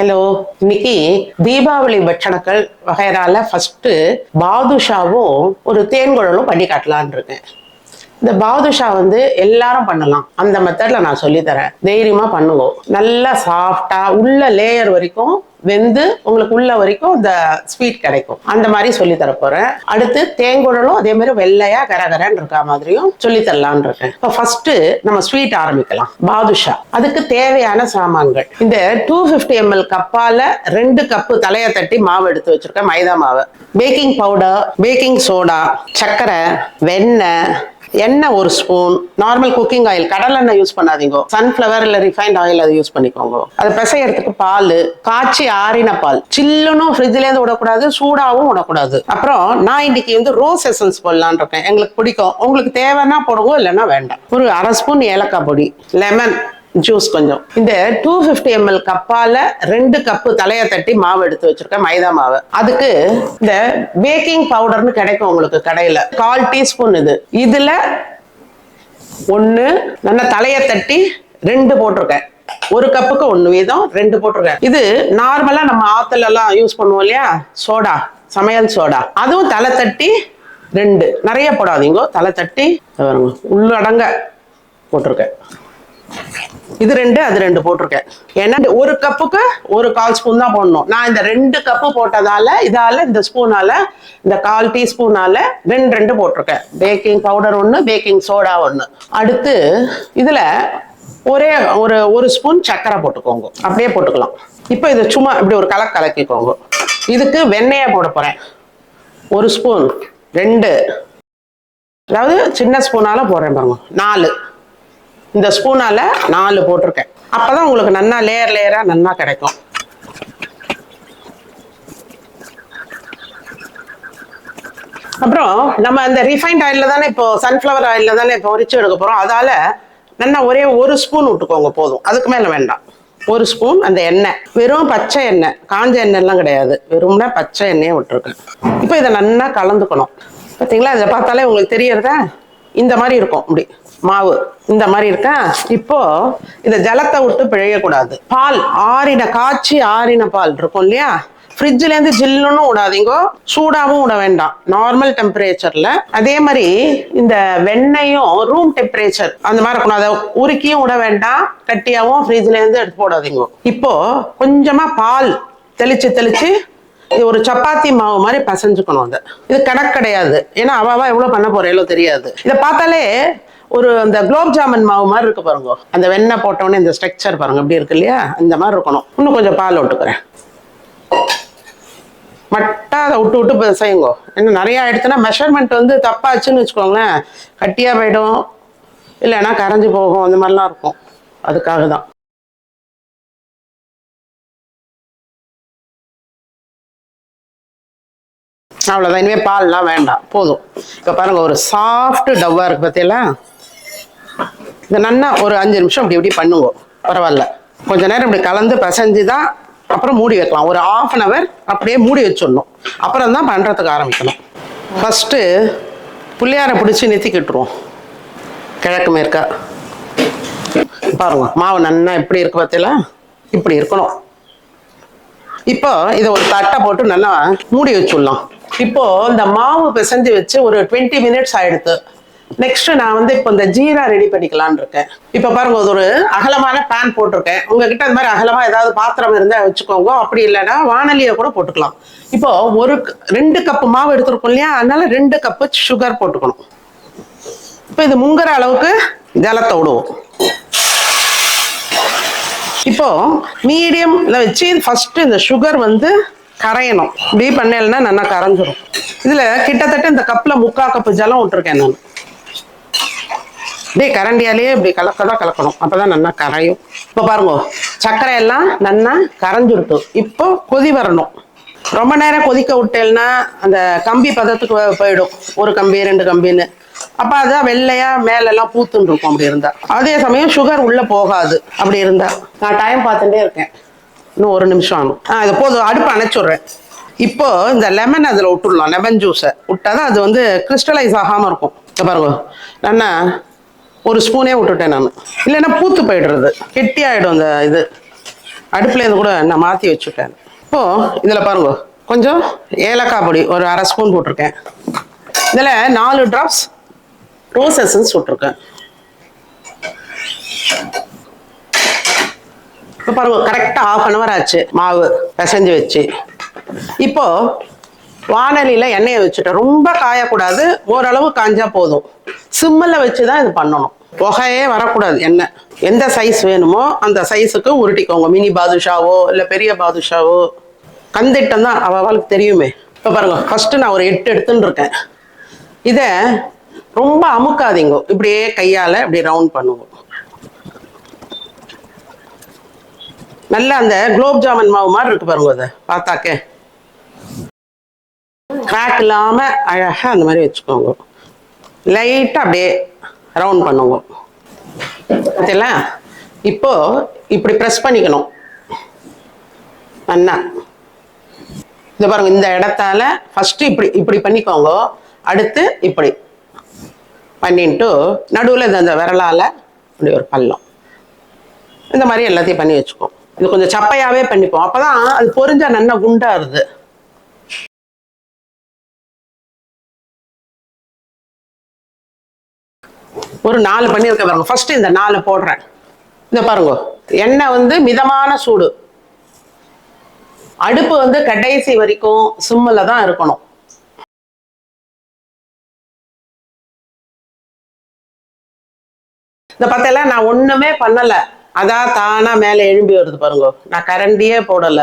Hello இன்னைக்கு Deepavali பட்சணங்கள் வகையறால first பாதுஷாவும் ஒரு தேன்குழலும் பண்ணி காட்டலான் இருக்கேன். இந்த பாதுஷா வந்து எல்லாரும் பண்ணலாம். அந்த மெத்தட்ல நான் சொல்லி தரேன். தைரியமா பண்ணுவோம் நல்லா சாஃப்டா உள்ள லேயர் வரைக்கும் வெந்து உங்களுக்கு உள்ள வரைக்கும் இந்த ஸ்வீட் கிடைக்கும். அந்த மாதிரி சொல்லி தர போறேன். அடுத்து தேங்குடலும் அதே மாதிரி வெள்ளையா கரகரன்னு இருக்கா மாதிரியும் சொல்லி தரலாம்னு இருக்கேன். இப்போ ஃபர்ஸ்ட் நம்ம ஸ்வீட் ஆரம்பிக்கலாம். பாதுஷா. அதுக்கு தேவையான சாமான்கள். இந்த டூ ஃபிஃப்டி எம்எல் கப்பால ரெண்டு கப்பு தலையை தட்டி மாவு எடுத்து வச்சிருக்கேன். மைதா மாவு. பேக்கிங் பவுடர் பேக்கிங் சோடா சர்க்கரை வெண்ணெய் எண்ணெய் ஒரு ஸ்பூன் நார்மல் குக்கிங் ஆயில் கடலெண்ணெய் யூஸ் பண்ணாதீங்க. சன்ஃப்ளவர் இல்ல ரிஃபைண்ட் ஆயில் அதை யூஸ் பண்ணிக்கோங்க. அதை பிசையறதுக்கு பால் காய்ச்சி ஆறின பால். சில்லுனும் ஃப்ரிட்ஜ்ல இருந்து விடக்கூடாது சூடாவும் விடக்கூடாது. அப்புறம் நான் இன்னைக்கு வந்து ரோஸ் எசன்ஸ் போடலான்னு இருக்கேன். எங்களுக்கு பிடிக்கும். உங்களுக்கு தேவைன்னா போடுவோம் இல்லைன்னா வேண்டாம். ஒரு அரை ஸ்பூன் ஏலக்காய் பொடி லெமன் ஜூஸ் கொஞ்சம். இந்த டூ ஃபிஃப்டி எம்எல் கப்பால ரெண்டு கப்பு தலையை தட்டி மாவு எடுத்து வச்சிருக்கேன் மைதா மாவு. அதுக்கு இந்த பேக்கிங் பவுடர்னு கிடைக்கும் உங்களுக்கு கடையில. கால் டீஸ்பூன் இது. இதுல ஒன்று நல்லா தலையை தட்டி ரெண்டு போட்டிருக்கேன். ஒரு கப்புக்கு ஒன்று வீதம் ரெண்டு போட்டிருக்கேன். இது நார்மலா நம்ம ஆத்துல எல்லாம் யூஸ் பண்ணுவோம் இல்லையா? சோடா சமையல் சோடா. அதுவும் தலை தட்டி ரெண்டு. நிறைய போடாதீங்க. தலை தட்டி உள்ளடங்க போட்டிருக்கேன். இது ரெண்டு அது ரெண்டு போட்டிருக்கேன். ஏன்னா ஒரு கப்புக்கு ஒரு கால் ஸ்பூன் தான் போடணும். நான் இந்த ரெண்டு கப்பு போட்டதால இதால இந்த ஸ்பூனால இந்த கால் டீஸ்பூனால ரெண்டு ரெண்டு போட்டிருக்கேன். பேக்கிங் பவுடர் ஒன்று பேக்கிங் சோடா ஒன்று அடுத்து இதில் ஒரே ஒரு ஒரு ஸ்பூன் சர்க்கரை போட்டுக்கோங்க. அப்படியே போட்டுக்கலாம். இப்போ இது சும்மா இப்படி ஒரு கலக்கு கலக்கிக்கோங்க. இதுக்கு வெண்ணெயை போட போகிறேன் ஒரு ஸ்பூன் ரெண்டு. அதாவது சின்ன ஸ்பூனால போடுறேன் பாருங்க. நாலு. இந்த ஸ்பூனால நாலு போட்டிருக்கேன். அப்பதான் உங்களுக்கு நன்னா லேயர் லேயரா நன்னா கிடைக்கும். அப்புறம் நம்ம அந்த ரிஃபைண்ட் ஆயில்ல தானே இப்போ சன்ஃப்ளவர் ஆயில்ல தானே இப்போ உரிச்சு எடுக்க போறோம். அதால நல்லா ஒரே ஒரு ஸ்பூன் விட்டுக்கோங்க போதும். அதுக்கு மேல வேண்டாம். ஒரு ஸ்பூன் அந்த எண்ணெய். வெறும் பச்சை எண்ணெய். காஞ்ச எண்ணெய்லாம் கிடையாது. வெறும்னா பச்சை எண்ணெயை விட்டுருக்கேன். இப்போ இதை நல்லா கலந்துக்கணும். பார்த்தீங்களா? இதை பார்த்தாலே உங்களுக்கு தெரியறதா? இந்த மாதிரி இருக்கும். அப்படி மாவு. இந்த மாதிரி இருக்கா? இப்போ இந்த ஜலத்தை விட்டு பிழையக்கூடாது. பால் ஆறின காய்ச்சி ஆறின பால் இருக்கும் இல்லையா? ஃப்ரிட்ஜ்ல இருந்து ஜில்லுன்னு விடாதீங்கோ சூடாவும் விட வேண்டாம். நார்மல் டெம்பரேச்சர்ல அதே மாதிரி இந்த வெண்ணையும் ரூம் டெம்பரேச்சர் அந்த மாதிரி இருக்கணும். அதை உருக்கியும் விட வேண்டாம். கட்டியாவும் ஃப்ரிட்ஜ்ல இருந்து எடுத்து போடாதீங்க. இப்போ கொஞ்சமா பால் தெளிச்சு தெளிச்சு இது ஒரு சப்பாத்தி மாவு மாதிரி பசைஞ்சுக்கணும் அதை. இது கணக்கு கிடையாது. ஏன்னா அவாவா எவ்வளவு பண்ண போறேளோ தெரியாது. இதை பார்த்தாலே ஒரு அந்த குலோப் ஜாமுன் மாவு மாதிரி இருக்கு பாருங்க. அந்த வெண்ணெய் போட்டோன்னே இந்த ஸ்ட்ரக்சர் பாருங்க. இப்படி இருக்கு இல்லையா? இந்த மாதிரி இருக்கணும். இன்னும் கொஞ்சம் பால் விட்டுக்கிறேன் மட்டா அதை விட்டு விட்டு செய்யுங்க ஏன்னா நிறையா ஆயிடுச்சுன்னா மெஷர்மெண்ட் வந்து தப்பாச்சுன்னு வச்சுக்கோங்களேன். கட்டியா போயிடும். இல்லைன்னா கரைஞ்சு போகும். அந்த மாதிரிலாம் இருக்கும். அதுக்காக தான். அவ்வளோதான் இனிமேல் பால்லாம் வேண்டாம். போதும். இப்போ பாருங்க ஒரு சாஃப்ட் டவ்வாக இருக்கு பார்த்தீங்களா இந்த நன்னா ஒரு அஞ்சு நிமிஷம் இப்படி இப்படி பண்ணுவோம் பரவாயில்ல. கொஞ்ச நேரம் இப்படி கலந்து பிசைஞ்சு தான் அப்புறம் மூடி வைக்கலாம். ஒரு ஆஃப் அன் ஹவர் அப்படியே மூடி வச்சிடணும். அப்புறம் தான் பண்ணுறதுக்கு ஆரம்பிக்கணும். ஃபஸ்ட்டு புள்ளியாரை பிடிச்சி நிறுத்திக்கிட்டுருவோம் கிழக்கு மேற்கா. பாருங்க மாவு நன்னா எப்படி இருக்கு பார்த்தீங்களா இப்படி இருக்கணும். இப்போ இதை ஒரு தட்டை போட்டு நல்லா மூடி வச்சுடலாம். இப்போ இந்த மாவு பிசைஞ்சு வச்சு ஒரு டுவெண்ட்டி மினிட்ஸ் ஆயிடுத்து நெக்ஸ்ட் நான் வந்து இப்போ இந்த ஜீரா ரெடி பண்ணிக்கலாம்னு இருக்கேன். இப்போ பாருங்க அது ஒரு அகலமான பேன் போட்டிருக்கேன். உங்ககிட்ட அந்த மாதிரி அகலமா ஏதாவது பாத்திரம் இருந்தா வச்சுக்கோங்க. அப்படி இல்லைன்னா வானலியை கூட போட்டுக்கலாம். இப்போ ஒரு ரெண்டு கப்பு மாவு எடுத்துருக்கோம் இல்லையா? அதனால ரெண்டு கப்பு சுகர் போட்டுக்கணும். இப்போ இது முங்குற அளவுக்கு ஜலத்தை விடுவோம். இப்போ மீடியம்ல வச்சு ஃபர்ஸ்ட் இந்த சுகர் வந்து கரையணும். இப்படி பண்ணலைன்னா நல்லா கரைஞ்சிரும். இதுல கிட்டத்தட்ட இந்த கப்ல முக்கா கப்பு ஜலம் விட்டுருக்கேன் நான். அப்படியே கரண்டியாலேயே இப்படி கலக்கதான் கலக்கணும். அப்பதான் நல்லா கரையும். இப்போ பாருங்க சர்க்கரை எல்லாம் நல்லா கரைஞ்சிருட்டு இப்போ கொதி வரணும். ரொம்ப நேரம் கொதிக்க விட்டேன்னா அந்த கம்பி பதத்துக்கு போயிடும். ஒரு கம்பி ரெண்டு கம்பின்னு. அப்ப அதான் வெள்ளையா மேலெல்லாம் பூத்துன்னு இருக்கும் அப்படி இருந்தா. அதே சமயம் சுகர் உள்ள போகாது அப்படி இருந்தா. நான் டைம் பார்த்துட்டே இருக்கேன். இன்னும் ஒரு நிமிஷம் ஆகும். ஆ இது போதும் அடுப்பு அணைச்சுடுறேன். இப்போ இந்த லெமன் அதில் விட்டுடலாம். லெமன் ஜூஸை விட்டாதான் அது வந்து கிறிஸ்டலைஸ் ஆகாமல் இருக்கும். இப்போ பாருங்க நான் ஒரு ஸ்பூனே விட்டுட்டேன் நான். இல்லைன்னா பூத்து போயிடுறது. கெட்டியாயிடும் அந்த இது. அடுப்புலேருந்து கூட நான் மாற்றி வச்சுட்டேன். இப்போது இதில் பாருங்க கொஞ்சம் ஏலக்காய் பொடி ஒரு அரை ஸ்பூன் போட்டிருக்கேன். இதில் நாலு ட்ராப்ஸ் ரோஸ் எசன்ஸ் விட்ருக்கேன் இப்போ பாருங்க கரெக்டாக ஆஃப் அன் ஹவர் ஆச்சு. மாவு பிசைஞ்சு வச்சு. இப்போது வானலியில் எண்ணெயை வச்சுட்டேன் ரொம்ப காயக்கூடாது ஓரளவு காஞ்சா போதும். சிம்மில் வச்சு தான் இது பண்ணணும். புகையே வரக்கூடாது எண்ணெய். எந்த சைஸ் வேணுமோ அந்த சைஸுக்கு உருட்டிக்கோங்க. மினி பாதுஷாவோ இல்லை பெரிய பாதுஷாவோ. கந்திட்டம் தான் அவளுக்கு தெரியுமே. இப்போ பாருங்க ஃபஸ்ட்டு நான் ஒரு எட்டு எடுத்துன்னு இருக்கேன். இதை ரொம்ப அமுக்காதீங்க. இப்படியே கையால் இப்படி ரவுண்ட் பண்ணுவோம் நல்லா அந்த குலோப் ஜாமுன் மாவு மாதிரி இருக்கு பாருங்க அதை பார்த்தாக்கே. இல்லாமல் இல்லாம அழகா அந்த மாதிரி வச்சுக்கோங்க. லைட்டா அப்படியே ரவுண்ட் பண்ணுங்க. பார்த்தீங்களா இப்போ இப்படி ப்ரெஸ் பண்ணிக்கணும். அண்ணா இந்த பாருங்க இந்த இடத்தால ஃபர்ஸ்ட் இப்படி இப்படி பண்ணிக்கோங்க. அடுத்து இப்படி. பண்ணிட்டு நடுவில் இந்த அந்த அப்படி ஒரு பள்ளம். இந்த மாதிரி எல்லாத்தையும் பண்ணி வச்சுக்கோம் இது கொஞ்சம் சப்பையாகவே பண்ணிப்போம். அப்பதான் அது பொறிஞ்சா நல்லா குண்டா ஒரு நாலு பண்ணியிருக்க பாருங்க. ஃபர்ஸ்ட் இந்த நாலு போடுறேன். இந்த பாருங்க. எண்ணெய் வந்து மிதமான சூடு. அடுப்பு வந்து கடைசி வரைக்கும் சிம்மில் தான் இருக்கணும். இந்த பார்த்தல நான் ஒண்ணுமே பண்ணல. அதான் தானா மேலே எழும்பி வருது பாருங்க. நான் கரண்டியே போடல.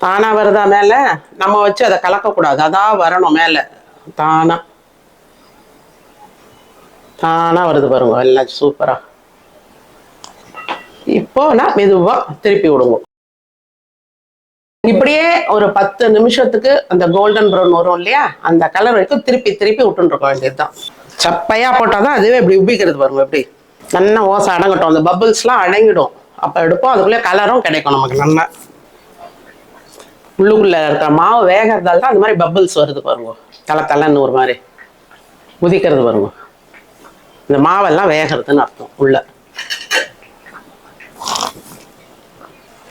தானாக வருதா மேல? நம்ம வச்சு அதை கலக்கக்கூடாது. அதான் வரணும் மேல. தானா. தானா வருது பாருங்க. எல்லாம் சூப்பரா இப்போ நான் மெதுவா திருப்பி விடுங்க இப்படியே ஒரு பத்து நிமிஷத்துக்கு அந்த கோல்டன் ப்ரௌன் வரும் இல்லையா? அந்த கலர் வரைக்கும் திருப்பி திருப்பி விட்டுட்டு இருக்க வேண்டியதுதான். சப்பையா போட்டாதான் அதுவே இப்படி உபிக்கிறது பாருங்க எப்படி? நல்லா ஓசை அடங்கட்டும். அந்த பபிள்ஸ்லாம் அடங்கிடும். அப்போ எடுப்போம். அதுக்குள்ளே கலரும் கிடைக்கும் நமக்கு நல்லா. உள்ளுக்குள்ள இருக்கிற மாவு வேகிறதால தான் அந்த மாதிரி பபிள்ஸ் வருது பாருங்க. தலை தலைன்னு ஒரு மாதிரி. உதிக்கிறது பாருங்க. இந்த மாவெல்லாம் வேகிறதுன்னு அர்த்தம் உள்ள.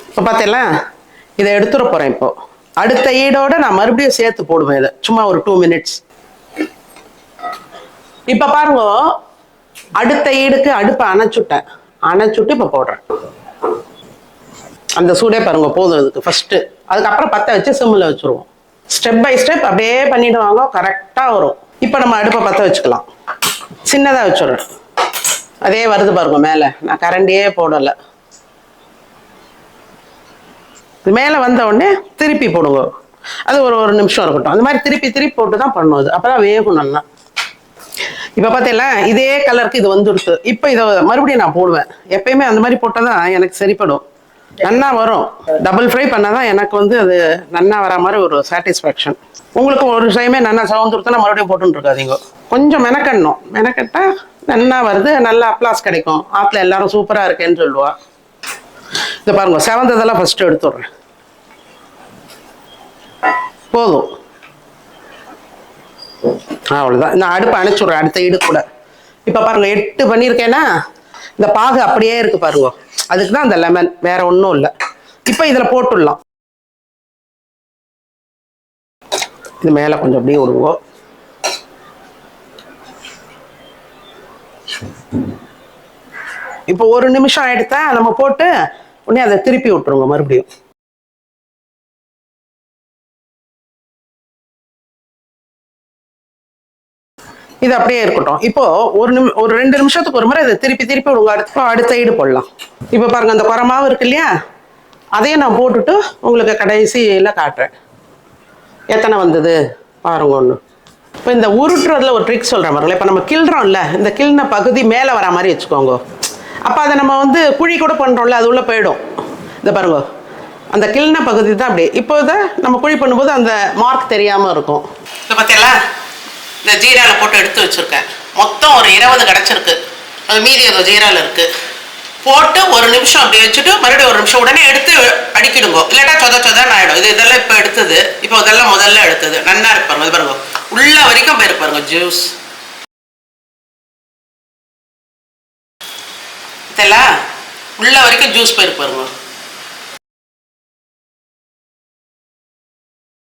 இப்போ பார்த்தீங்களா இதை எடுத்துட போகிறேன் இப்போ. அடுத்த ஈடோட நான் மறுபடியும் சேர்த்து போடுவேன் இதை. சும்மா ஒரு டூ மினிட்ஸ் இப்போ பாருங்க அடுத்த ஈடுக்கு அடுப்பை அணைச்சுட்டேன். அணைச்சுட்டு இப்போ போடுறேன். அந்த சூடே பாருங்க போதும் இதுக்கு. ஃபஸ்ட்டு அதுக்கப்புறம் பற்ற வச்சு சிம்மில் வச்சுருவோம். ஸ்டெப் பை ஸ்டெப் அப்படியே பண்ணிடுவாங்க கரெக்டாக வரும். இப்போ நம்ம அடுப்பை பற்ற வச்சுக்கலாம். சின்னதாக வச்சுடுறேன். அதே வருது பாருங்க மேலே. நான் கரண்டியே போடலை. மேலே வந்த உடனே திருப்பி போடுங்க. அது ஒரு ஒரு நிமிஷம் இருக்கட்டும். அந்த மாதிரி திருப்பி திருப்பி போட்டு தான் பண்ணும் அது. அப்போ தான் வேகும் நல்லா. இப்போ பார்த்தீங்களா இதே கலருக்கு இது வந்துடுத்து. இப்போ இதை மறுபடியும் நான் போடுவேன். எப்பயுமே அந்த மாதிரி போட்டால் தான் எனக்கு சரிப்படும். நன்னா வரும். டபுள் ஃப்ரை பண்ணால் தான் எனக்கு வந்து அது நன்னா வர மாதிரி ஒரு சாட்டிஸ்ஃபேக்ஷன் உங்களுக்கு ஒரு டைமே நல்லா சவந்துருத்தா மறுபடியும் போட்டுன்னு இருக்காதீங்க. கொஞ்சம் மெனக்கடணும். மெனக்கட்டா நன்னா வருது நல்லா அப்ளாஸ் கிடைக்கும். ஆற்றுல எல்லாரும் சூப்பராக இருக்கேன்னு சொல்லுவா. இதை பாருங்க செவந்ததெல்லாம் ஃபஸ்ட்டு எடுத்துடுறேன். போதும். அவ்வளோதான் நான் அடுப்பு அணைச்சுடுறேன் அடுத்த ஈடு கூட இப்போ பாருங்க எட்டு பண்ணியிருக்கேன்னா இந்த பாகு அப்படியே இருக்கு பாருங்க. அதுக்கு தான் அந்த லெமன் வேற ஒன்றும் இல்லை. இப்போ இதில் போட்டுடலாம். இது மேலே கொஞ்சம் அப்படியே விடுவோம் இப்போ ஒரு நிமிஷம் எடுத்தா நம்ம போட்டு உடனே அதை திருப்பி விட்டுருங்க மறுபடியும். இது அப்படியே இருக்கட்டும். இப்போ ஒரு நிமி ஒரு ரெண்டு நிமிஷத்துக்கு ஒரு முறை இதை திருப்பி திருப்பி விடுங்க. அடுத்து அடுத்த ஈடு போடலாம். இப்போ பாருங்க அந்த குரமாவும் இருக்கு இல்லையா? அதையும் நான் போட்டுட்டு உங்களுக்கு கடைசியில் காட்டுறேன். எத்தனை வந்தது? பாருங்க ஒன்று இப்போ இந்த உருட்டுறதுல ஒரு ட்ரிக் சொல்கிறேன் பாருங்களேன். இப்போ நம்ம கிள்றோம்ல இந்த கிள்ன பகுதி மேலே வர மாதிரி வச்சுக்கோங்க. அப்போ அதை நம்ம வந்து குழி கூட பண்ணுறோம்ல அது உள்ளே போயிடும். இந்த பாருங்க. அந்த கிள்ன பகுதி தான் அப்படி. இப்போ இதை நம்ம குழி பண்ணும்போது அந்த மார்க் தெரியாமல் இருக்கும். இப்போ பார்த்தீங்களா இந்த ஜீராவில் போட்டு எடுத்து வச்சுருக்கேன். மொத்தம் ஒரு இருபது கிடச்சிருக்கு. அது மீதி அந்த ஜீராவில் இருக்குது போட்டு ஒரு நிமிஷம் அப்படி வச்சுட்டு மறுபடியும் ஒரு நிமிஷம் உடனே எடுத்து அடிக்கிடுங்க. இல்லாட்டா சொத சொதான் ஆகிடும் இது இதெல்லாம் இப்போ எடுத்தது. இப்போ இதெல்லாம் முதல்ல எடுத்தது. நன்னா இருப்பாருங்க இது பாருங்க. உள்ள வரைக்கும் போயிருப்பாருங்க ஜூஸ். இதெல்லாம் உள்ள வரைக்கும் ஜூஸ் போயிருப்பாருங்க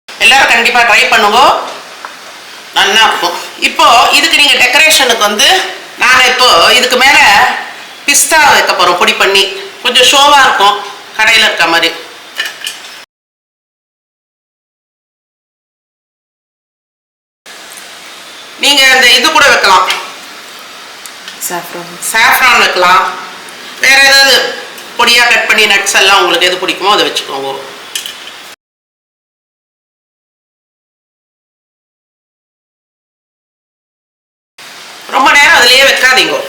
எல்லாரும் கண்டிப்பாக ட்ரை பண்ணுவோம் நல்லா இருக்கும். இப்போ இதுக்கு நீங்கள் டெக்கரேஷனுக்கு வந்து நான் இப்போ இதுக்கு மேலே பிஸ்தா வைக்க போகிறோம் பொடி பண்ணி. கொஞ்சம் ஷோவாக இருக்கும். கடையில் இருக்க மாதிரி. நீங்கள் இந்த இது கூட வைக்கலாம். சாஃப்ரான் சாஃப்ரான் வைக்கலாம். வேற ஏதாவது பொடியாக கட் பண்ணி நட்ஸ் எல்லாம் உங்களுக்கு எது பிடிக்குமோ அதை வச்சுக்கோங்க.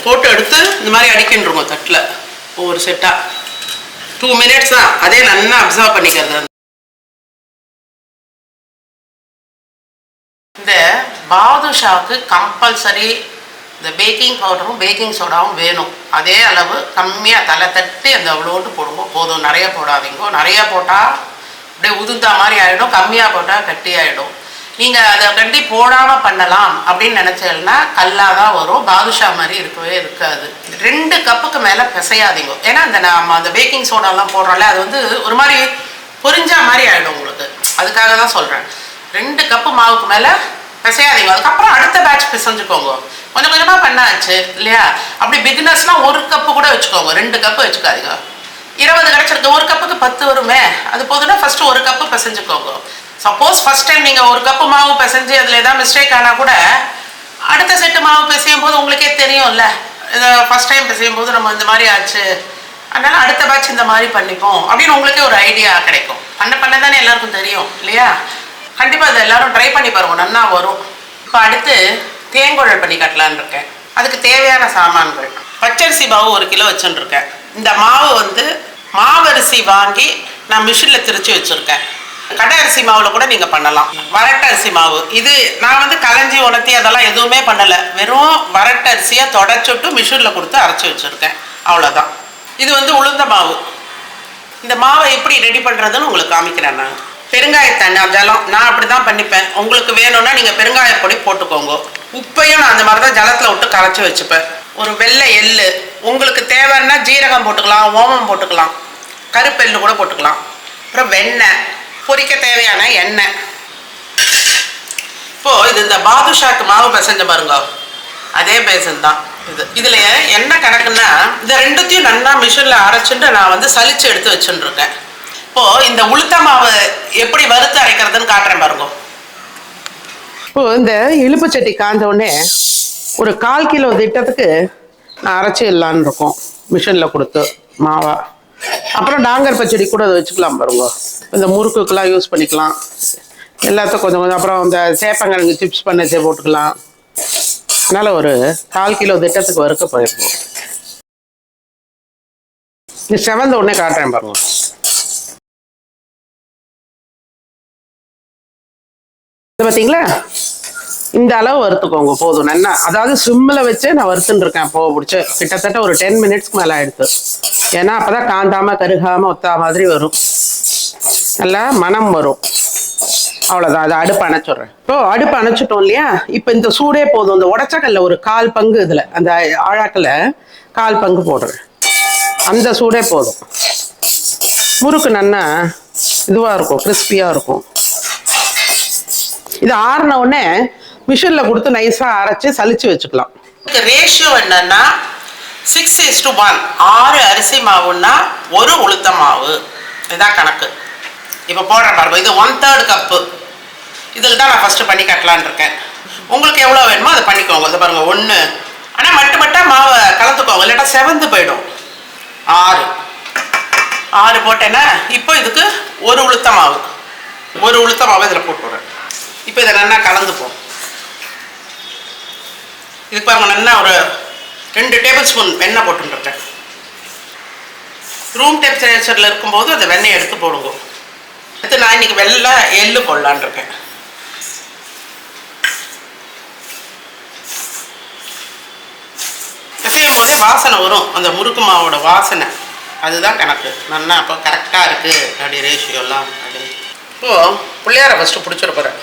போட்டு எடுத்து இந்த மாதிரி அடிக்கின்றோங்க தட்டில். ஒவ்வொரு செட்டாக டூ மினிட்ஸ் தான். அதே நல்லா அப்சர்வ் பண்ணிக்கிறது இந்த பாதுஷாவுக்கு கம்பல்சரி இந்த பேக்கிங் பவுடரும் பேக்கிங் சோடாவும் வேணும். அதே அளவு கம்மியாக தலை தட்டி அந்த அவ்வளோண்டு போடுங்க. போதும். நிறைய போடாதீங்க. நிறையா போட்டால் அப்படியே உதுந்தா மாதிரி ஆகிடும் கம்மியாக போட்டால் கட்டி ஆகிடும் நீங்கள் அதை கட்டி போடாமல் பண்ணலாம் அப்படின்னு நினச்சேன்னா கல்லாக தான் வரும் பாதுஷா மாதிரி இருக்கவே இருக்காது. ரெண்டு கப்புக்கு மேலே பிசையாதீங்க. ஏன்னா அந்த நம்ம அந்த பேக்கிங் சோடாலாம் போடுறோம்ல அது வந்து ஒரு மாதிரி பொரிஞ்சா மாதிரி ஆகிடும் உங்களுக்கு. அதுக்காக தான் சொல்கிறேன் ரெண்டு கப்பு மாவுக்கு மேலே பிசையாதீங்க. அதுக்கப்புறம் அடுத்த பேட்ச் பிசைஞ்சுக்கோங்க. கொஞ்சம் கொஞ்சமாக பண்ணாச்சு இல்லையா? அப்படி பிகினர்ஸ்னால் ஒரு கப்பு கூட வச்சுக்கோங்க. ரெண்டு கப்பு வச்சுக்காதீங்க. இருபது கிடச்சிருக்கு. ஒரு கப்புக்கு பத்து வருமே. அது போதுன்னா ஃபஸ்ட்டு ஒரு கப்பு பிசைஞ்சுக்கோங்க. சப்போஸ் ஃபஸ்ட் டைம் நீங்கள் ஒரு கப்பு மாவு பிசைஞ்சு அதில் எதாவது மிஸ்டேக் ஆனால் கூட அடுத்த செட்டு மாவு பிசையும் போது உங்களுக்கே தெரியும்ல. இதை ஃபஸ்ட் டைம் பிசையும் போது நம்ம இந்த மாதிரி ஆச்சு. அதனால் அடுத்த பேட்ச் இந்த மாதிரி பண்ணிப்போம். அப்படின்னு உங்களுக்கே ஒரு ஐடியா கிடைக்கும். பண்ண பண்ண தானே எல்லாருக்கும் தெரியும் இல்லையா? கண்டிப்பாக அதை எல்லோரும் ட்ரை பண்ணி பாருங்கள் நல்லா வரும். இப்போ அடுத்து தேங்குழல் பண்ணி கட்டலான்னு இருக்கேன். அதுக்கு தேவையான சாமான்கள். பச்சரிசி மாவு ஒரு கிலோ வச்சுருக்கேன். இந்த மாவு வந்து மாவரிசி வாங்கி நான் மிஷினில் திரித்து வச்சுருக்கேன். கடை அரிசி மாவில் கூட நீங்கள் பண்ணலாம். வரட்டு அரிசி மாவு. இது நான் வந்து கலஞ்சி உணர்த்தி அதெல்லாம் எதுவுமே பண்ணலை. வெறும் வரட்டு அரிசியை தொடச்சுட்டு மிஷினில் கொடுத்து அரைச்சி வச்சுருக்கேன். அவ்வளோதான் இது வந்து உளுந்த மாவு. இந்த மாவை எப்படி ரெடி பண்ணுறதுன்னு உங்களுக்கு காமிக்கிறேன் நான். பெருங்காயத்தண்ணி ஜலம் நான் அப்படி தான் பண்ணிப்பேன். உங்களுக்கு வேணும்னா நீங்கள் பெருங்காய பொடி போட்டுக்கோங்க. உப்பையும் நான் அந்த மாதிரி தான் ஜலத்தில் விட்டு கரைச்சி வச்சுப்பேன். ஒரு வெள்ளை எள்ளு. உங்களுக்கு தேவைன்னா ஜீரகம் போட்டுக்கலாம் ஓமம் போட்டுக்கலாம். கருப்பெல்லு கூட போட்டுக்கலாம். அப்புறம் வெண்ணெய். பொரிக்க தேவையான எண்ணெய். இப்போ இது இந்த பாதுஷாக்கு மாவு பிசைஞ்ச பாருங்க. அதே பேசன் தான். இது இதில் என்ன கணக்குன்னா இந்த ரெண்டுத்தையும் நல்லா மிஷினில் அரைச்சிட்டு நான் வந்து சலிச்சு எடுத்து வச்சுட்டு இருக்கேன் இப்போ இந்த உளுத்த மாவு எப்படி வறுத்து அரைக்கிறதுன்னு காட்டுறேன் பாருங்க. இப்போ இந்த இழுப்பு சட்டி காஞ்ச உடனே ஒரு கால் கிலோ திட்டத்துக்கு நான் அரைச்சி இல்லான்னு இருக்கோம். மிஷினில் கொடுத்து மாவா. அப்புறம் டாங்கர் பச்சடி கூட அதை வச்சுக்கலாம் பாருங்க. இந்த முறுக்குக்கெல்லாம் யூஸ் பண்ணிக்கலாம். எல்லாத்தையும் கொஞ்சம் கொஞ்சம். அப்புறம் இந்த சேப்பங்கிழங்கு சிப்ஸ் பண்ணச்சே போட்டுக்கலாம். அதனால ஒரு கால் கிலோ திட்டத்துக்கு வறுக்க போயிருக்கோம். இது செவந்த உடனே காட்டுறேன் பாருங்க. இது பார்த்தீங்களா இந்த அளவு வறுத்துக்கோங்க போதும். நல்லா அதாவது சிம்மில் வச்சு நான் வறுத்துன்னு இருக்கேன் போக பிடிச்சி. கிட்டத்தட்ட ஒரு டென் மினிட்ஸ்க்கு மேலே ஆயிடுச்சு ஏன்னா அப்போ தான் காந்தாமல் கருகாமல் ஒத்தா மாதிரி வரும். நல்லா மனம் வரும். அவ்வளோதான் அதை அடுப்பு அணைச்சிடுறேன். இப்போ அடுப்பு அணைச்சிட்டோம் இல்லையா? இப்போ இந்த சூடே போதும். இந்த உடச்சக்கல்ல ஒரு கால் பங்கு இதில் அந்த ஆழாக்கில் கால் பங்கு போடுறேன். அந்த சூடே போதும். முறுக்கு நன்னா இதுவாக இருக்கும் கிறிஸ்பியாக இருக்கும். இது ஆறின உடனே மிஷினில் கொடுத்து நைஸாக அரைச்சி சலிச்சு வச்சுக்கலாம். ரேஷியோ என்னன்னா சிக்ஸ் இஸ் டு ஒன் ஆறு அரிசி மாவுன்னா ஒரு உளுத்த மாவு. இதுதான் கணக்கு. இப்போ போடுற பாருங்க. இது ஒன் தேர்ட் கப்பு இதில் தான் நான் ஃபஸ்ட்டு பண்ணி கட்டலான் இருக்கேன். உங்களுக்கு எவ்வளோ வேணுமோ அதை பண்ணிக்கோங்க. இதை பாருங்கள் ஒன்று ஆனால் மட்டு மட்டா மாவை கலந்துக்கோங்க. இல்லாட்டா செவந்து போயிடும். ஆறு. ஆறு போட்டேன்னா இப்போ இதுக்கு ஒரு உளுத்த மாவு. ஒரு உளுத்த மாவு இதில் போட்டு விடுறேன். இப்போ இதை நல்லா கலந்துப்போம். இதுக்கு பாருங்க நல்லா ஒரு ரெண்டு டேபிள் ஸ்பூன் வெண்ணெய் போட்டுருக்கேன் ரூம் டெம்பரேச்சரில் இருக்கும்போது அந்த வெண்ணெய் எடுத்து போடுவோம் அடுத்து நான் இன்னைக்கு வெள்ளை எள்ளு போடலான் இருக்கேன். பிசையும் போதே வாசனை வரும். அந்த முறுக்கு மாவோட வாசனை. அதுதான் கணக்கு. நல்லா அப்போ கரெக்டாக இருக்குது அப்படி ரேஷியோலாம் அப்படின்னு இப்போது பிள்ளையார ஃபஸ்ட்டு பிடிச்சிட போகிறேன்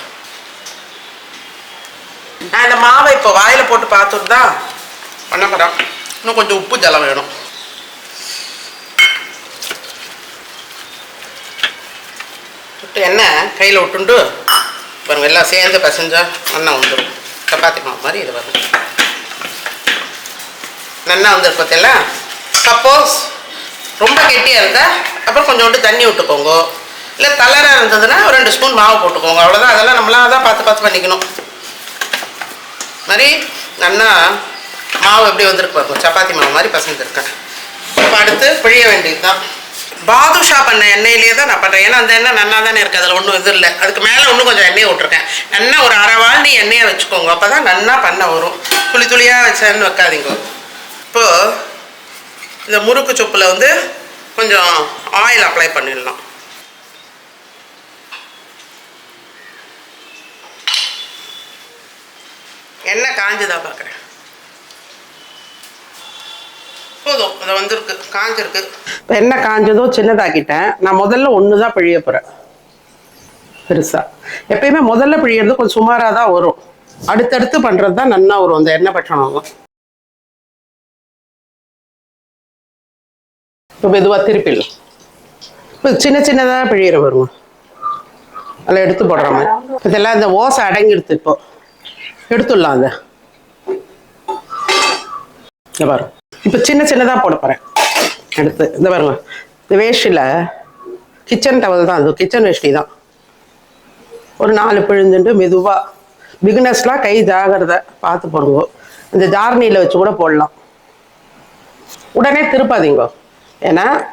நான் இந்த மாவை இப்போ வாயில் போட்டு பார்த்துட்டு தான் பண்ண போகிறேன் இன்னும் கொஞ்சம் உப்பு ஜலம் வேணும். விட்டு எண்ணெய் கையில் விட்டுண்டு பாருங்கள் எல்லாம் சேர்ந்து பசஞ்சால் நன்னா வந்துடும் சப்பாத்தி மாவு மாதிரி இது வரும் நல்லா வந்துருக்கு பார்த்தீங்களா சப்போஸ் ரொம்ப கெட்டியாக இருந்தால் அப்புறம் கொஞ்சோண்டு தண்ணி விட்டுக்கோங்க. இல்லை தளராக இருந்ததுன்னா ஒரு ரெண்டு ஸ்பூன் மாவு போட்டுக்கோங்க. அவ்வளோதான் அதெல்லாம் நம்மளாம் தான் பார்த்து பார்த்து பண்ணிக்கணும். மாதிரி நல்லா மாவு எப்படி வந்திருக்கு பாருங்க. சப்பாத்தி மாவு மாதிரி பசஞ்சிருக்கேன். இப்போ அடுத்து பிழிய வேண்டியது தான் பாதுஷா பண்ண எண்ணெயிலேயே தான் நான் பண்ணுறேன் ஏன்னா அந்த எண்ணெய் நல்லா தானே இருக்குது அதில் ஒன்றும் இது இல்லை. அதுக்கு மேலே இன்னும் கொஞ்சம் எண்ணெயை விட்ருக்கேன் நல்லா ஒரு அரை வாழ்னி எண்ணெயை வச்சுக்கோங்க. அப்போ தான் நல்லா பண்ண வரும். துளி துளியாக வச்சேன்னு வைக்காதீங்க. இப்போது இந்த முறுக்கு சொப்பில் வந்து கொஞ்சம் ஆயில் அப்ளை பண்ணிடலாம். எண்ணெய் காஞ்சுதான் பார்க்குறேன் போதும். அதை வந்திருக்கு. காஞ்சிருக்கு. இப்போ என்ன காஞ்சதோ சின்னதாக்கிட்டேன். நான் முதல்ல ஒன்று தான் பிழிய போகிறேன் பெருசா. எப்பயுமே முதல்ல பிழியறது கொஞ்சம் சுமாராக தான் வரும். அடுத்தடுத்து பண்ணுறது தான் நல்லா வரும். அந்த எண்ணெய் பட்சணம் இப்போ மெதுவாக திருப்பிடலாம். இப்போ சின்ன சின்னதாக பிழியிற வருங்க அதில் எடுத்து போடுற மாதிரி. இதெல்லாம் இந்த ஓசை அடங்கிடுது இப்போ. எடுத்துடலாம் அதை. பாருங்க. இப்போ சின்ன சின்னதாக போட போகிறேன் எடுத்து இந்த பாருங்க. இந்த வேஷ்டியில் கிச்சன் டவல் தான் அது. கிச்சன் வேஷ்டி தான். ஒரு நாலு பிழிஞ்சுட்டு மெதுவாக பிகினர்ஸ்லாம் கை ஜாகிரதை பார்த்து போடுங்க இந்த ஜார்னியில் வச்சு கூட போடலாம். உடனே திருப்பாதீங்க. ஏன்னா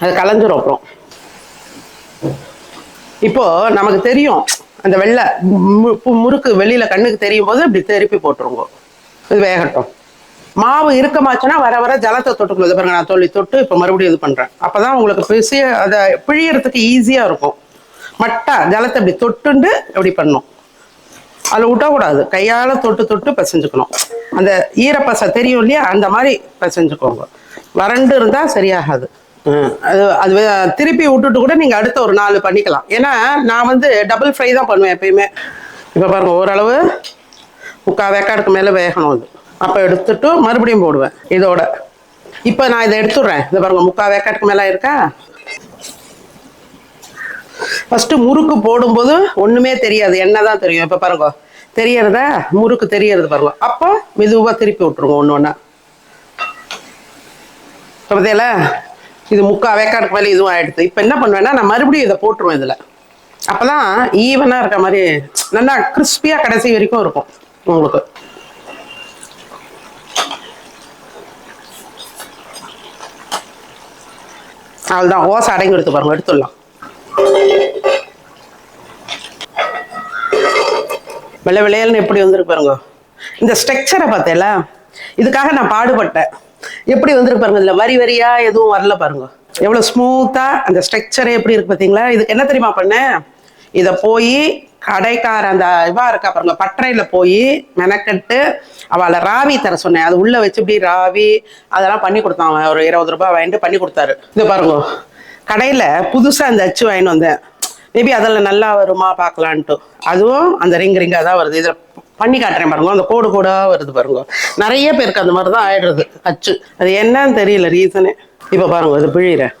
அது கலைஞ்சிரும் அப்புறம். இப்போ நமக்கு தெரியும் அந்த வெள்ளை மு- முறுக்கு வெளியில கண்ணுக்கு தெரியும் போது இப்படி திருப்பி போட்டுருங்க. இது வேகட்டும். மாவு இறுக்கமாச்சுன்னா வர வர ஜலத்தை தொட்டுக்கணும் இது பாருங்க நான் தொல்லி தொட்டு இப்போ மறுபடியும் இது பண்றேன். அப்பதான் உங்களுக்கு பிசிய அதை பிழியறதுக்கு ஈஸியா இருக்கும். மட்டா ஜலத்தை இப்படி தொட்டுண்டு இப்படி பண்ணணும் அதில் விட்டக்கூடாது. கையால் தொட்டு தொட்டு பிசைஞ்சுக்கணும். அந்த ஈரப்பசை தெரியும் இல்லையா? அந்த மாதிரி பிசைஞ்சுக்கோங்க. வறண்டு இருந்தால் சரியாகாது. அது அது திருப்பி விட்டுட்டு கூட நீங்கள் அடுத்த ஒரு நாலு பண்ணிக்கலாம். ஏன்னா நான் வந்து டபுள் ஃப்ரை தான் பண்ணுவேன் எப்பயுமே. இப்போ பாருங்க ஓரளவு முக்கால் வேக்காடுக்கு மேலே வேகணும் அது. அப்போ எடுத்துட்டு மறுபடியும் போடுவேன் இதோட. இப்போ நான் இதை எடுத்துடுறேன். இதை பாருங்க முக்கால் வேக்காட்டுக்கு மேலே இருக்கா? ஃபஸ்ட்டு முறுக்கு போடும்போது ஒண்ணுமே தெரியாது என்ன தான் தெரியும். இப்ப பாருங்க தெரியறதா? முறுக்கு தெரியறது பாருங்க. அப்போ மெதுவா திருப்பி விட்டுருங்க ஒன்று ஒன்றா இப்ப இது முக்கா வேக்காடுக்கு மேலே இதுவும் ஆகிடுது இப்போ என்ன பண்ணுவேன்னா நான் மறுபடியும் இதை போட்டுருவேன் இதுல. அப்பதான் ஈவனாக இருக்க மாதிரி நல்லா கிறிஸ்பியா கடைசி வரைக்கும் இருக்கும் உங்களுக்கு. அவ்வளோதான் ஓசை அடங்கி எடுத்து பாருங்க எடுத்துடலாம். வெள்ளை விளையல்னு எப்படி வந்துருக்கு பாருங்க. இந்த ஸ்ட்ரக்சரை பார்த்தேல இதுக்காக நான் பாடுபட்டேன். எப்படி வந்துருக்கு பாருங்க இதில் வரி வரியா எதுவும் வரல பாருங்க. எவ்வளவு ஸ்மூத்தா அந்த ஸ்ட்ரக்சரே எப்படி இருக்கு பாத்தீங்களா இதுக்கு என்ன தெரியுமா பண்ணேன்? இதை போய் கடைக்கார அந்த இவா இருக்கா பாருங்க பட்டறையில போய் மெனக்கட்டு அவளை ராவி தர சொன்னேன். அது உள்ள வச்சு இப்படி ராவி அதெல்லாம் பண்ணி கொடுத்தான் அவன். ஒரு இருபது ரூபாய் வாங்கிட்டு பண்ணி கொடுத்தாரு. இது பாருங்க கடையில புதுசா அந்த அச்சு வாங்கிட்டு வந்தேன். மேபி அதில் நல்லா வருமா பார்க்கலான்ட்டு. அதுவும் அந்த ரிங் ரிங்காக தான் வருது. இதில் பண்ணி காட்டுறேன் பாருங்க அந்த கோடு கோடாக வருது பாருங்க. நிறைய பேருக்கு அந்த மாதிரி தான் ஆயிடுறது அச்சு. அது என்னன்னு தெரியல ரீசனு இப்போ பாருங்க இது பிழிகிறேன்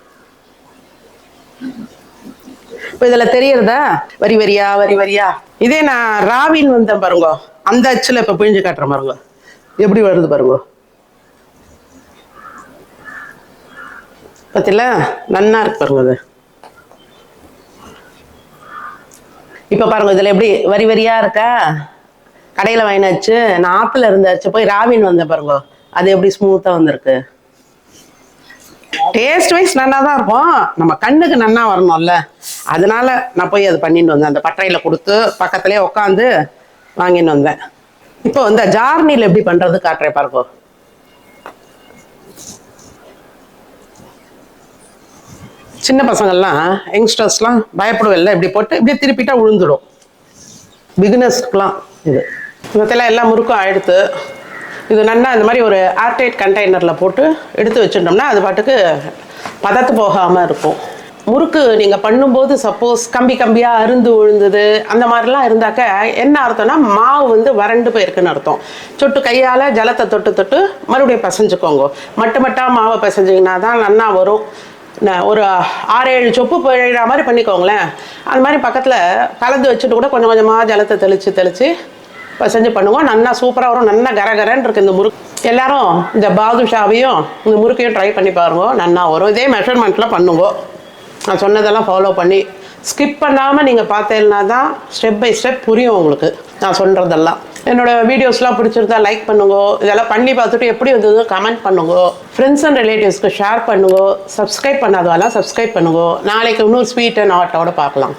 இப்போ இதில் தெரியறதா? வரி வரியா வரி வரியா? இதே நான் ராவின் வந்தேன் பாருங்க. அந்த அச்சில் இப்போ பிழிஞ்சு காட்டுற பாருங்க. எப்படி வருது பாருங்க. பத்தில நன்னா இருக்கு பாருங்க அது இப்போ பாருங்க இதில் எப்படி வரி வரியா இருக்கா? கடையில் வாங்கினாச்சு நான் ஆப்பிள் இருந்தாச்சு போய் ராவின் வந்தேன் பாருங்க. அது எப்படி ஸ்மூத்தாக வந்திருக்கு? டேஸ்ட் வைஸ் நல்லா தான் இருக்கும். நம்ம கண்ணுக்கு நன்னா வரணும்ல. அதனால நான் போய் அது பண்ணிட்டு வந்தேன். அந்த பட்டறையில் கொடுத்து பக்கத்துலேயே உட்காந்து வாங்கிட்டு வந்தேன். இப்போ இந்த ஜார்னியில் எப்படி பண்ணுறது காட்டுறேன் பாருங்க. சின்ன பசங்கள்லாம் யங்ஸ்டர்ஸ்லாம் பயப்படுவில்ல. இப்படி போட்டு இப்படியே திருப்பிட்டா விழுந்துடும் பிகினர்ஸ்க்குலாம் இது. இவத்தெல்லாம் எல்லா முறுக்கும் ஆயிடுத்து. இது நல்லா இந்த மாதிரி ஒரு ஏர்டைட் கண்டெய்னரில் போட்டு எடுத்து வச்சுட்டோம்னா அது பாட்டுக்கு பதத்து போகாமல் இருக்கும். முறுக்கு நீங்கள் பண்ணும்போது சப்போஸ் கம்பி கம்பியாக அருந்து விழுந்தது அந்த மாதிரிலாம் இருந்தாக்க என்ன அர்த்தம்னா மாவு வந்து வறண்டு போயிருக்குன்னு அர்த்தம். சொட்டு கையால் ஜலத்தை தொட்டு தொட்டு மறுபடியும் பசைஞ்சுக்கோங்க. மட்டு மட்டா மாவை பசைஞ்சிங்கன்னா தான் நல்லா வரும். ஒரு ஆறு ஏழு சொப்பு போயிடுற மாதிரி பண்ணிக்கோங்களேன். அது மாதிரி பக்கத்தில் கலந்து வச்சுட்டு கூட கொஞ்சம் கொஞ்சமாக ஜலத்தை தெளித்து தெளித்து செஞ்சு பண்ணுவோம் நல்லா சூப்பராக வரும். நல்லா கரகரன்னு இருக்குது இந்த முறுக்கு. எல்லாரும் இந்த பாதுஷாவையும் இந்த முறுக்கையும் ட்ரை பண்ணி பாருங்க. நல்லா வரும். இதே மெஷர்மெண்ட்டில் பண்ணுங்க. நான் சொன்னதெல்லாம் ஃபாலோ பண்ணி. ஸ்கிப் பண்ணாமல் நீங்கள் பார்த்தேன்னா தான் ஸ்டெப் பை ஸ்டெப் புரியும் உங்களுக்கு. நான் சொல்கிறதெல்லாம் என்னோட வீடியோஸ்லாம் பிடிச்சிருந்தா லைக் பண்ணுங்க. இதெல்லாம் பண்ணி பார்த்துட்டு எப்படி வந்தது கமெண்ட் பண்ணுங்க. ஃப்ரெண்ட்ஸ் அண்ட் ரிலேட்டிவ்ஸ்க்கு ஷேர் பண்ணுங்க. சப்ஸ்கிரைப் பண்ணாதவெல்லாம் சப்ஸ்கிரைப் பண்ணுங்க. நாளைக்கு இன்னொரு ஸ்வீட் அண்ட் ஆட்டோட பார்க்கலாம்.